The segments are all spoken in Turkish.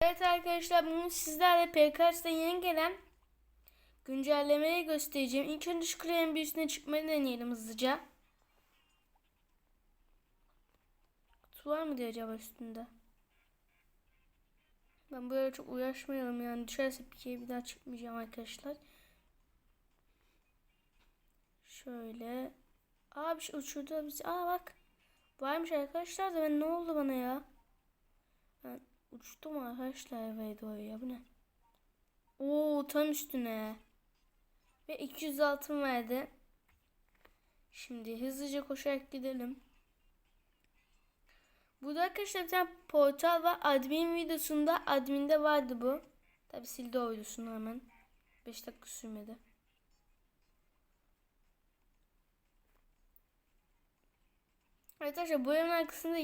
Evet arkadaşlar bugün sizlerle PKX'de yeni gelen güncellemeyi göstereceğim. İlk önce şu kulenin bir üstüne çıkmayı deneyelim hızlıca. Kutu var mı diye acaba üstünde? Ben böyle çok uğraşmayalım yani düşerse bir kere bir daha çıkmayacağım arkadaşlar. Şöyle. Aa bir şey uçurdu bizi. Aa bak. Varmış arkadaşlar da ben ne oldu bana ya? Ben uçtum arkadaşlar eve doğru ya bu ne? Oo tam üstüne. Ve 200 altın verdi. Şimdi hızlıca koşarak gidelim. Burada arkadaşlar bir tane portal var. Admin videosunda adminde vardı bu. Tabi sildi o videosunu hemen. 5 dakika sürmedi. Arkadaşlar bu evin arkasında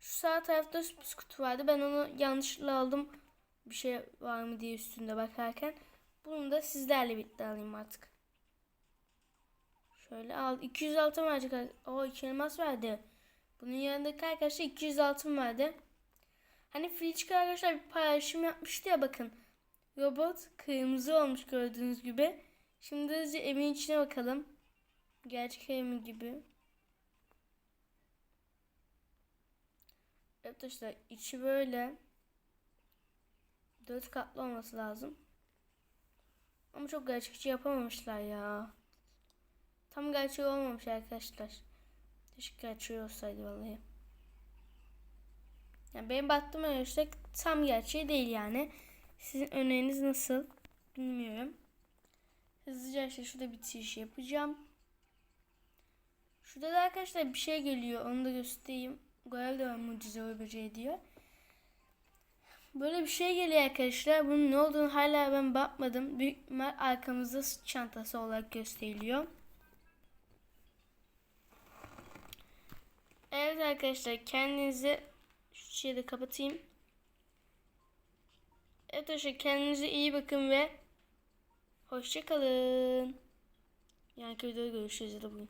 şu sağ tarafta sürpriz kutu vardı. Ben onu yanlışlıkla aldım. Bir şey var mı diye üstünde bakarken. Bunu da sizlerle birlikte alayım artık. Şöyle al. 200 altın verecek. O 2 elmas verdi. Bunun yanındaki arkadaşlar 200 altın verdi. Hani Filiçka arkadaşlar bir paylaşım yapmıştı ya bakın. Robot kırmızı olmuş gördüğünüz gibi. Şimdi hızlıca evin içine bakalım. Gerçek ev mi gibi. Evet arkadaşlar içi böyle. Dört katlı olması lazım. Ama çok gerçekçi yapamamışlar ya. Tam gerçek olmamış arkadaşlar. Keşke gerçeği olsaydı vallahi. Yani benim baktığıma göre tam gerçeği değil yani. Sizin öneriniz nasıl? Bilmiyorum. Hızlıca işte şurada bitiriş yapacağım. Şurada da arkadaşlar bir şey geliyor. Onu da göstereyim. Görev de var mucize o böceği diyor. Böyle bir şey geliyor arkadaşlar. Bunun ne olduğunu hala ben bakmadım. Büyük ihtimal arkamızda çantası olarak gösteriliyor. Evet arkadaşlar kendinizi şu şeyi de kapatayım. Evet arkadaşlar kendinize iyi bakın ve hoşçakalın. Yani videoda görüşürüz ya da bugün.